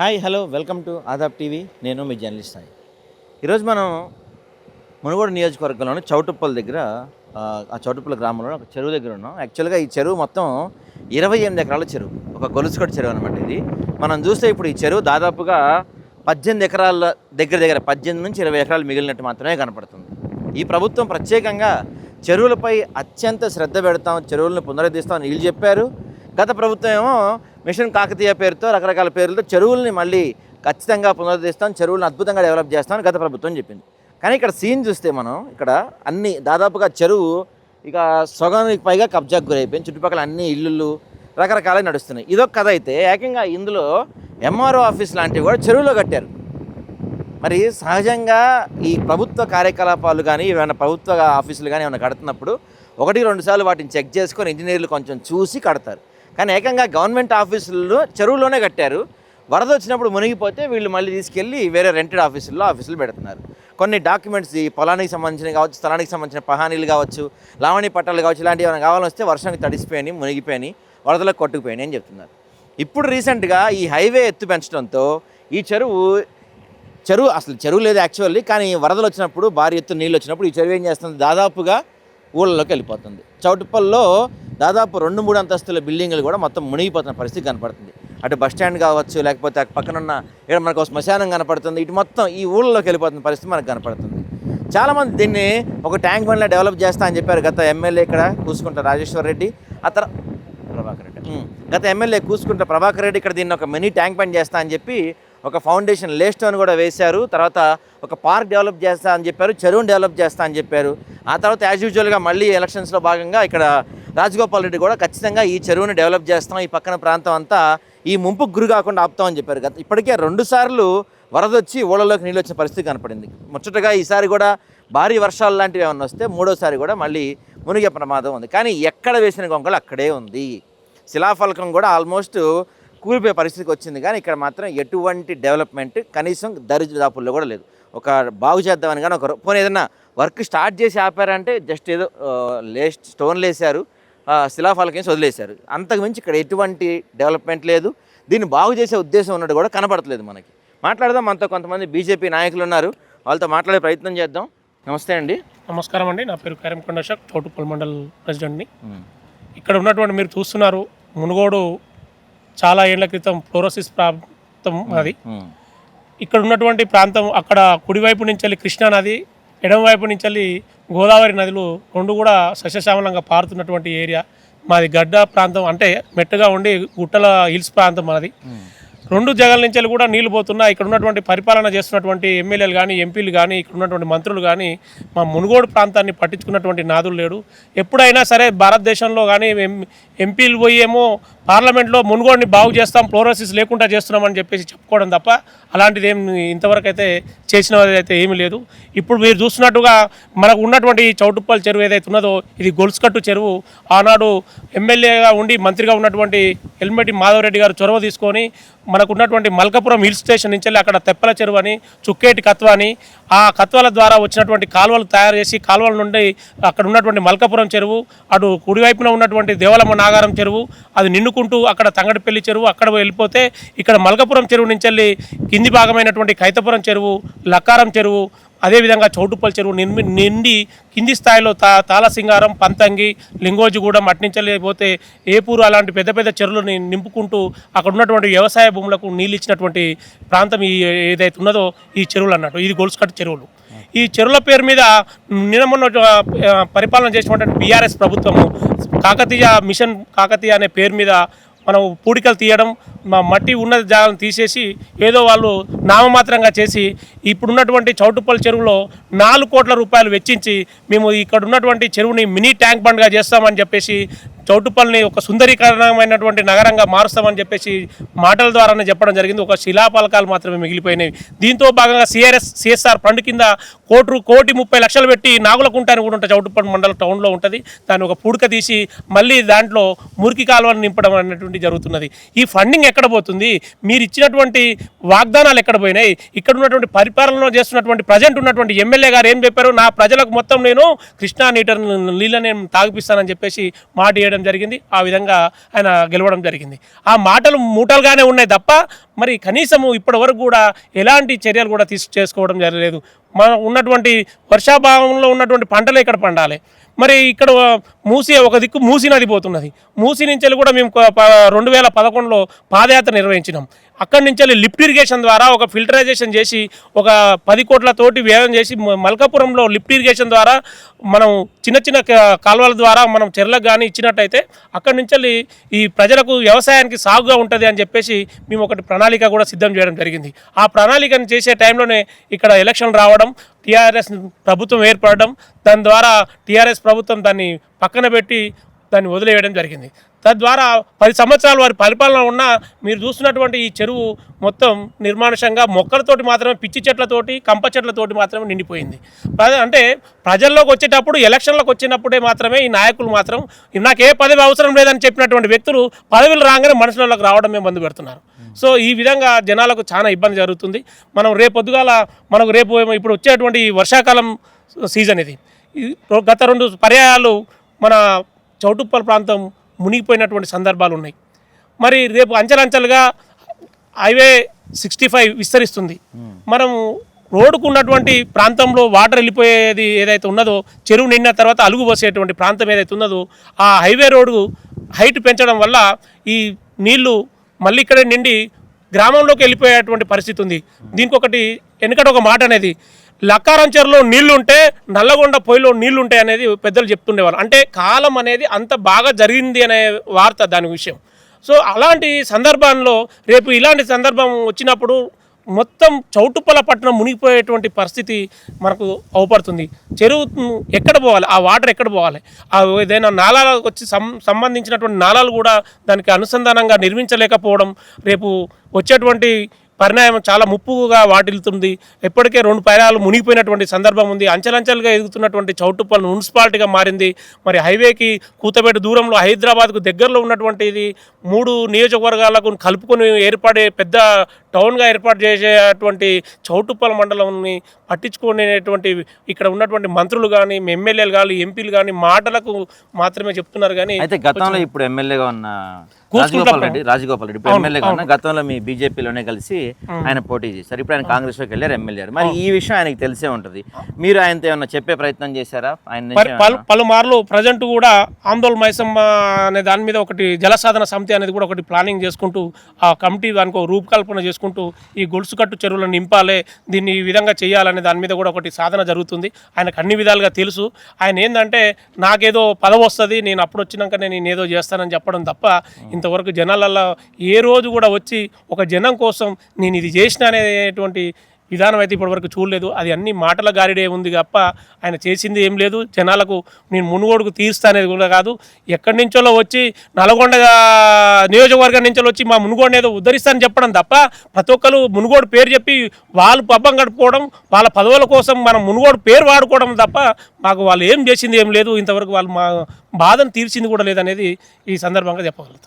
Hi hello welcome to Aadab TV. నేను మీ journalist Sai. ఈరోజు మనం మునుగోడు నియోజకవర్గంలోని చౌటుప్పల్ దగ్గర ఆ, చౌటుప్పల గ్రామంలో ఒక చెరువు దగ్గర ఉన్నాం. యాక్చువల్గా ఈ చెరువు మొత్తం ఇరవై ఎనిమిది ఎకరాల చెరువు. ఒక గొలుసుకట్టు చెరువు అనమాట ఇది. మనం చూస్తే ఇప్పుడు ఈ చెరువు దాదాపుగా పద్దెనిమిది ఎకరాల దగ్గర దగ్గర పద్దెనిమిది నుంచి ఇరవై ఎకరాలు మిగిలినట్టు మాత్రమే కనపడుతుంది. ఈ ప్రభుత్వం ప్రత్యేకంగా చెరువులపై అత్యంత శ్రద్ధ పెడతాం చెరువులను పునరుద్ధరిస్తాం అని వీళ్ళు చెప్పారు. గత ప్రభుత్వం ఏమో మిషన్ కాకతీయ పేరుతో రకరకాల పేర్లతో చెరువుల్ని మళ్ళీ ఖచ్చితంగా పునరుద్ధరిస్తాం చెరువులను అద్భుతంగా డెవలప్ చేస్తామని గత ప్రభుత్వం చెప్పింది. కానీ ఇక్కడ సీన్ చూస్తే మనం ఇక్కడ అన్ని దాదాపుగా చెరువు ఇక సొగానికి పైగా కబ్జాకు గురైపోయింది. చుట్టుపక్కల అన్ని ఇల్లులు రకరకాలే నడుస్తున్నాయి. ఇదొక కథ అయితే ఏకంగా ఇందులో ఎంఆర్ఓ ఆఫీస్ లాంటివి కూడా చెరువులో కట్టారు. మరి సహజంగా ఈ ప్రభుత్వ కార్యకలాపాలు కానీ ఏమైనా ప్రభుత్వ ఆఫీసులు కానీ ఏమైనా కడుతున్నప్పుడు ఒకటి రెండు సార్లు వాటిని చెక్ చేసుకొని ఇంజనీర్లు కొంచెం చూసి కడతారు. కానీ ఏకంగా గవర్నమెంట్ ఆఫీసులు చెరువులోనే కట్టారు. వరద వచ్చినప్పుడు మునిగిపోతే వీళ్ళు మళ్ళీ తీసుకెళ్ళి వేరే రెంటెడ్ ఆఫీసుల్లో ఆఫీసులు పెడుతున్నారు. కొన్ని డాక్యుమెంట్స్ ఈ పొలానికి సంబంధించినవి కావచ్చు స్థలానికి సంబంధించిన పహానీలు కావచ్చు లావణి పట్టాలు కావచ్చు ఇలాంటివి ఏమైనా కావాలని వస్తే వర్షానికి తడిసిపోయి మునిగిపోయి వరదలకు కొట్టుకుపోయాయి అని చెప్తున్నారు. ఇప్పుడు రీసెంట్గా ఈ హైవే ఎత్తు పెంచడంతో ఈ చెరువు చెరువు అసలు చెరువు లేదు యాక్చువల్లీ కానీ వరదలు వచ్చినప్పుడు భారీ ఎత్తు నీళ్ళు వచ్చినప్పుడు ఈ చెరువు ఏం చేస్తుంది? దాదాపుగా ఊళ్ళలోకి వెళ్ళిపోతుంది. చౌటుప్పల్లో దాదాపు రెండు మూడు అంతస్తుల బిల్డింగ్లు కూడా మొత్తం మునిగిపోతున్న పరిస్థితి కనపడుతుంది. అటు బస్ స్టాండ్ కావచ్చు లేకపోతే అటు పక్కనున్న ఇక్కడ మనకు శ్మశానం కనపడుతుంది. ఇటు మొత్తం ఈ ఊళ్ళలోకి వెళ్ళిపోతున్న పరిస్థితి మనకు కనపడుతుంది. చాలామంది దీన్ని ఒక ట్యాంక్ బండ్లా డెవలప్ చేస్తా అని చెప్పారు గత ఎమ్మెల్యే ఇక్కడ కూసుకుంటారు రాజేశ్వర్ రెడ్డి. ఆ తర్వాత ప్రభాకర్ రెడ్డి. గత ఎమ్మెల్యే కూసుకుంటే ప్రభాకర్ రెడ్డి ఇక్కడ దీన్ని ఒక మినీ ట్యాంక్ బండ్ చేస్తా అని చెప్పి ఒక ఫౌండేషన్ లే స్టోన్ కూడా వేశారు. తర్వాత ఒక పార్క్ డెవలప్ చేస్తా అని చెప్పారు చెరువుని డెవలప్ చేస్తా అని చెప్పారు. ఆ తర్వాత యాజ్ యూజువల్గా మళ్ళీ ఎలక్షన్స్లో భాగంగా ఇక్కడ రాజగోపాల్ రెడ్డి కూడా ఖచ్చితంగా ఈ చెరువుని డెవలప్ చేస్తాం ఈ పక్కన ప్రాంతం అంతా ఈ ముంపుకు గురి కాకుండా ఆపుతామని చెప్పారు. గత ఇప్పటికే రెండు సార్లు వరద వచ్చి ఊళ్ళలోకి నీళ్ళు వచ్చిన పరిస్థితి కనపడింది. ముచ్చటగా ఈసారి కూడా భారీ వర్షాలు లాంటివి ఏమైనా వస్తే మూడోసారి కూడా మళ్ళీ మునిగే ప్రమాదం ఉంది. కానీ ఎక్కడ వేసిన గొంగలు అక్కడే ఉంది. శిలాఫలకం కూడా ఆల్మోస్ట్ కూలిపోయే పరిస్థితికి వచ్చింది. కానీ ఇక్కడ మాత్రం ఎటువంటి డెవలప్మెంట్ కనీసం దరిదాపుల్లో కూడా లేదు. ఒక బాగు చేద్దామని కానీ ఒక పోనీ ఏదైనా వర్క్ స్టార్ట్ చేసి ఆపారంటే జస్ట్ ఏదో లేస్ట్ లే స్టోన్లు వేశారు. ఆ, శిలాఫలకం వేసి వదిలేశారు అంతకు మించి ఇక్కడ ఎటువంటి డెవలప్మెంట్ లేదు. దీన్ని బాగు చేసే ఉద్దేశం ఉన్నట్టు కూడా కనపడట్లేదు మనకి. మాట్లాడదాం మనతో కొంతమంది బీజేపీ నాయకులు ఉన్నారు. వాళ్ళతో మాట్లాడే ప్రయత్నం చేద్దాం. నమస్తే అండి. నమస్కారం అండి. నా పేరు కరీంకొండ షక్ చౌటుప్పల్ మండల్ ప్రెసిడెంట్ని. ఇక్కడ ఉన్నటువంటి మీరు చూస్తున్నారు మునుగోడు చాలా ఏళ్ళ క్రితం ఫ్లోరోసిస్ ప్రాంతం అది. ఇక్కడ ఉన్నటువంటి ప్రాంతం అక్కడ కుడివైపు నుంచి వెళ్ళి కృష్ణా నది ఎడమవైపు నుంచి వెళ్ళి గోదావరి నదులు రెండు కూడా సస్యశ్యామలంగా పారుతున్నటువంటి ఏరియా. మాది గడ్డ ప్రాంతం అంటే మెట్టుగా ఉండి గుట్టల హిల్స్ ప్రాంతం మనది రెండు జగల నుంచి కూడా నీళ్ళు పోతున్నా ఇక్కడ ఉన్నటువంటి పరిపాలన చేస్తున్నటువంటి ఎమ్మెల్యేలు కానీ ఎంపీలు కానీ ఇక్కడ ఉన్నటువంటి మంత్రులు కానీ మా మునుగోడు ప్రాంతాన్ని పట్టించుకున్నటువంటి నాదులు లేడు. ఎప్పుడైనా సరే భారతదేశంలో కానీ ఎంపీలు పోయి ఏమో పార్లమెంట్లో మునుగోడిని బాగు చేస్తాం ఫ్లోరోసిస్ లేకుండా చేస్తున్నామని చెప్పేసి చెప్పుకోవడం తప్ప అలాంటిది ఏం ఇంతవరకు అయితే చేసిన అయితే ఏమీ లేదు. ఇప్పుడు మీరు చూస్తున్నట్టుగా మనకు ఉన్నటువంటి చౌటుప్పల చౌటుప్పల్ చెరువు ఏదైతే ఉన్నదో ఇది గొలుసుకట్టు చెరువు. ఆనాడు ఎమ్మెల్యేగా ఉండి మంత్రిగా ఉన్నటువంటి ఎల్మెటి మాధవరెడ్డి గారు చొరవ తీసుకొని మనకు ఉన్నటువంటి మల్కపురం హిల్ స్టేషన్ నుంచి వెళ్ళి అక్కడ తెప్పల చెరువు అని చుక్కేటి కత్వ అని ఆ కత్వాల ద్వారా వచ్చినటువంటి కాలువలు తయారు చేసి కాలువల నుండి అక్కడ ఉన్నటువంటి మల్కపురం చెరువు అటు కుడివైపున ఉన్నటువంటి దేవలమ్మ నాగారం చెరువు అది నిన్నుకుంటూ అక్కడ తంగడిపల్లి చెరువు అక్కడ వెళ్ళిపోతే ఇక్కడ మల్కపురం చెరువు నుంచి వెళ్ళి కింది భాగమైనటువంటి కైతపురం చెరువు లక్కారం చెరువు అదేవిధంగా చౌటుపల్లి చెరువు నిర్మి నిండి కింది స్థాయిలో తా తాళసింగారం పంతంగి లింగోజిగూడెం అట్నించలేకపోతే ఏపూరు అలాంటి పెద్ద పెద్ద చెరువులను నింపుకుంటూ అక్కడ ఉన్నటువంటి వ్యవసాయ భూములకు నీళ్ళు ఇచ్చినటువంటి ప్రాంతం ఈ ఏదైతే ఉన్నదో ఈ చెరువులు అన్నట్టు ఇది గొలుసుకట్టు చెరువులు. ఈ చెరువుల పేరు మీద నిన్నమన్న పరిపాలన చేసినటువంటి బీఆర్ఎస్ ప్రభుత్వము కాకతీయ మిషన్ కాకతీయ అనే పేరు మీద మనం పూడికలు తీయడం మా మట్టి ఉన్న జాగాలను తీసేసి ఏదో వాళ్ళు నామమాత్రంగా చేసి ఇప్పుడున్నటువంటి చౌటుపల్లి చెరువులో నాలుగు కోట్ల రూపాయలు వెచ్చించి మేము ఇక్కడ ఉన్నటువంటి చెరువుని మినీ ట్యాంక్ బండ్గా చేస్తామని చెప్పేసి చౌటుపల్లిని ఒక సుందరీకరణమైనటువంటి నగరంగా మారుస్తామని చెప్పేసి మాటల ద్వారానే చెప్పడం జరిగింది. ఒక శిలాపలకాలు మాత్రమే మిగిలిపోయినవి. దీంతో భాగంగా సిఆర్ఎస్ సిఎస్ఆర్ ఫండ్ కింద కోటి కోటి ముప్పై లక్షలు పెట్టి నాగులకుంట అని కూడా ఉంటుంది. చౌటుపల్లి మండలం టౌన్లో ఉంటుంది. దాన్ని ఒక పుడక తీసి మళ్ళీ దాంట్లో మురికి కాలువను నింపడం అనేటువంటి జరుగుతున్నది. ఈ ఫండింగ్ ఎక్కడ పోతుంది? మీరు ఇచ్చినటువంటి వాగ్దానాలు ఎక్కడ పోయినాయి? ఇక్కడ ఉన్నటువంటి పరిపాలనలో చేస్తున్నటువంటి ప్రజెంట్ ఉన్నటువంటి ఎమ్మెల్యే గారు ఏం చెప్పారు? నా ప్రజలకు మొత్తం నేను కృష్ణా నీటర్ నీళ్ళని నేను తాగిపిస్తానని చెప్పేసి మాట చేయడం జరిగింది ఆ విధంగా ఆయన గెలవడం జరిగింది. ఆ మాటలు మూటలుగానే ఉన్నాయి తప్ప మరి కనీసము ఇప్పటి వరకు కూడా ఎలాంటి చర్యలు కూడా తీసు చేసుకోవడం జరగలేదు. మన ఉన్నటువంటి వర్షాభావంలో ఉన్నటువంటి పంటలు ఇక్కడ పండాలి. మరి ఇక్కడ మూసి ఒక దిక్కు మూసి నది పోతున్నది. మూసి నుంచి కూడా మేము రెండు వేల పదకొండులో పాదయాత్ర నిర్వహించినాం. అక్కడి నుంచి వెళ్ళి లిఫ్ట్ ఇరిగేషన్ ద్వారా ఒక ఫిల్టరైజేషన్ చేసి ఒక పది కోట్లతోటి వ్యయం చేసి మల్కాపురంలో లిఫ్ట్ ఇరిగేషన్ ద్వారా మనం చిన్న చిన్న కాలువల ద్వారా మనం చెర్లకు కానీ ఇచ్చినట్టయితే అక్కడి నుంచి వెళ్ళి ఈ ప్రజలకు వ్యవసాయానికి సాగుగా ఉంటుంది అని చెప్పేసి మేము ఒకటి ప్రణాళిక కూడా సిద్ధం చేయడం జరిగింది. ఆ ప్రణాళికను చేసే టైంలోనే ఇక్కడ ఎలక్షన్ రావడం టీఆర్ఎస్ ప్రభుత్వం ఏర్పడడం దాని ద్వారా టీఆర్ఎస్ ప్రభుత్వం దాన్ని పక్కన పెట్టి దాన్ని వదిలేయడం జరిగింది. తద్వారా పది సంవత్సరాలు వారి పరిపాలన ఉన్న మీరు చూస్తున్నటువంటి ఈ చెరువు మొత్తం నిర్మానుషంగా మొక్కలతోటి మాత్రమే పిచ్చి చెట్లతోటి కంప చెట్లతోటి మాత్రమే నిండిపోయింది. అంటే ప్రజల్లోకి వచ్చేటప్పుడు ఎలక్షన్లకు వచ్చినప్పుడే మాత్రమే ఈ నాయకులు మాత్రం నాకు ఏ పదవి అవసరం లేదని చెప్పినటువంటి వ్యక్తులు పదవులు రాగానే మనుషులకు రావడమే మందు పెడుతున్నారు. సో ఈ విధంగా జనాలకు చాలా ఇబ్బంది జరుగుతుంది. మనం రేపు పొద్దుగాల మనకు రేపు ఇప్పుడు వచ్చేటువంటి వర్షాకాలం సీజన్ ఇది. గత రెండు పర్యాయాలు మన చౌటుప్పల్ ప్రాంతం మునిగిపోయినటువంటి సందర్భాలు ఉన్నాయి. మరి రేపు అంచెలంచెలుగా హైవే సిక్స్టీ ఫైవ్ విస్తరిస్తుంది. మనం రోడ్డుకు ఉన్నటువంటి ప్రాంతంలో వాటర్ వెళ్ళిపోయేది ఏదైతే ఉన్నదో చెరువు నిండిన తర్వాత అలుగు పోసేటువంటి ప్రాంతం ఏదైతే ఉన్నదో ఆ హైవే రోడ్డు హైట్ పెంచడం వల్ల ఈ నీళ్ళు మళ్ళీ ఇక్కడే నిండి గ్రామంలోకి వెళ్ళిపోయేటువంటి పరిస్థితి ఉంది. దీనికి ఒకటి వెనుకట ఒక మాట అనేది లక్కారం చెరువులో నీళ్ళు ఉంటే నల్లగొండ పొయ్యిలో నీళ్ళుంటాయి అనేది పెద్దలు చెప్తుండేవారు అంటే కాలం అనేది అంత బాగా జరిగింది అనే వార్త దాని విషయం. సో అలాంటి సందర్భంలో రేపు ఇలాంటి సందర్భం వచ్చినప్పుడు మొత్తం చౌటుప్పల పట్టణం మునిగిపోయేటువంటి పరిస్థితి మనకు అవపడుతుంది. చెరువు ఎక్కడ పోవాలి? ఆ వాటర్ ఎక్కడ పోవాలి? ఆ ఏదైనా నాళాలకు వచ్చి సం సంబంధించినటువంటి నాళాలు కూడా దానికి అనుసంధానంగా నిర్మించలేకపోవడం రేపు వచ్చేటువంటి పరిణామం చాలా ముప్పుగా వాటిల్లుతుంది. ఎప్పటికే రెండు పైరాలు మునిగిపోయినటువంటి సందర్భం ఉంది. అంచెలంచెలుగా ఎదుగుతున్నటువంటి చౌటుప్పల్ మున్సిపాలిటీగా మారింది. మరి హైవేకి కూతపేట దూరంలో హైదరాబాద్కు దగ్గరలో ఉన్నటువంటి ఇది మూడు నియోజకవర్గాలకు కలుపుకొని ఏర్పడే పెద్ద టౌన్గా ఏర్పాటు చేసేటువంటి చౌటుప్పల్ మండలంని పట్టించుకునేటువంటి ఇక్కడ ఉన్నటువంటి మంత్రులు కానీ ఎమ్మెల్యేలు కానీ ఎంపీలు కానీ మాటలకు మాత్రమే చెప్తున్నారు కానీ అయితే గతంలో ఇప్పుడు ఎమ్మెల్యేగా ఉన్న రాజగోపాల్ రెడ్డి రాజగోపాల్ రెడ్డి ఇప్పుడు ఎమ్మెల్యేగా ఉన్న గతంలో మీ బీజేపీలోనే కలిసి ఆయన పోటీ చేశారు. ఇప్పుడు ఆయన కాంగ్రెస్లోకి వెళ్ళారు ఎమ్మెల్యే మరి ఈ విషయం ఆయనకి తెలిసే ఉంటుంది. మీరు ఆయనతో ఏమన్నా చెప్పే ప్రయత్నం చేశారా? ఆయన పలుమార్లు ప్రజెంట్ కూడా ఆందోళన మైసమ్మ అనే దాని మీద ఒకటి జలసాధన సమితి అనేది కూడా ఒకటి ప్లానింగ్ చేసుకుంటూ ఆ కమిటీ దానికి రూపకల్పన చేసుకుంటూ ఈ గొలుసు కట్టు చెరువులను నింపాలి దీన్ని ఈ విధంగా చేయాలనే దాని మీద కూడా ఒకటి సాధన జరుగుతుంది. ఆయనకు అన్ని విధాలుగా తెలుసు. ఆయన ఏంటంటే నాకేదో పదవి వస్తుంది నేను అప్పుడు వచ్చినాక నేను ఏదో చేస్తానని చెప్పడం తప్ప ఇంతవరకు జనాలల్లో ఏ రోజు కూడా వచ్చి ఒక జనం కోసం నేను ఇది చేసిన అనేటువంటి విధానం అయితే ఇప్పటివరకు చూడలేదు. అది అన్ని మాటల గారిడే ఉంది తప్ప ఆయన చేసింది ఏం లేదు. జనాలకు నేను మునుగోడుకు తీరుస్తా అనేది కూడా కాదు. ఎక్కడి నుంచో వచ్చి నల్గొండ నియోజకవర్గం నుంచి వచ్చి మా మునుగోడుని ఏదో ఉద్ధరిస్తానని చెప్పడం తప్ప ప్రతి ఒక్కరు మునుగోడు పేరు చెప్పి వాళ్ళు పబ్బం గడుపుకోవడం వాళ్ళ పదవుల కోసం మనం మునుగోడు పేరు వాడుకోవడం తప్ప మాకు వాళ్ళు ఏం చేసింది ఏం లేదు. ఇంతవరకు వాళ్ళు మా బాధను తీర్చింది కూడా లేదనేది ఈ సందర్భంగా చెప్పగలుగుతాం.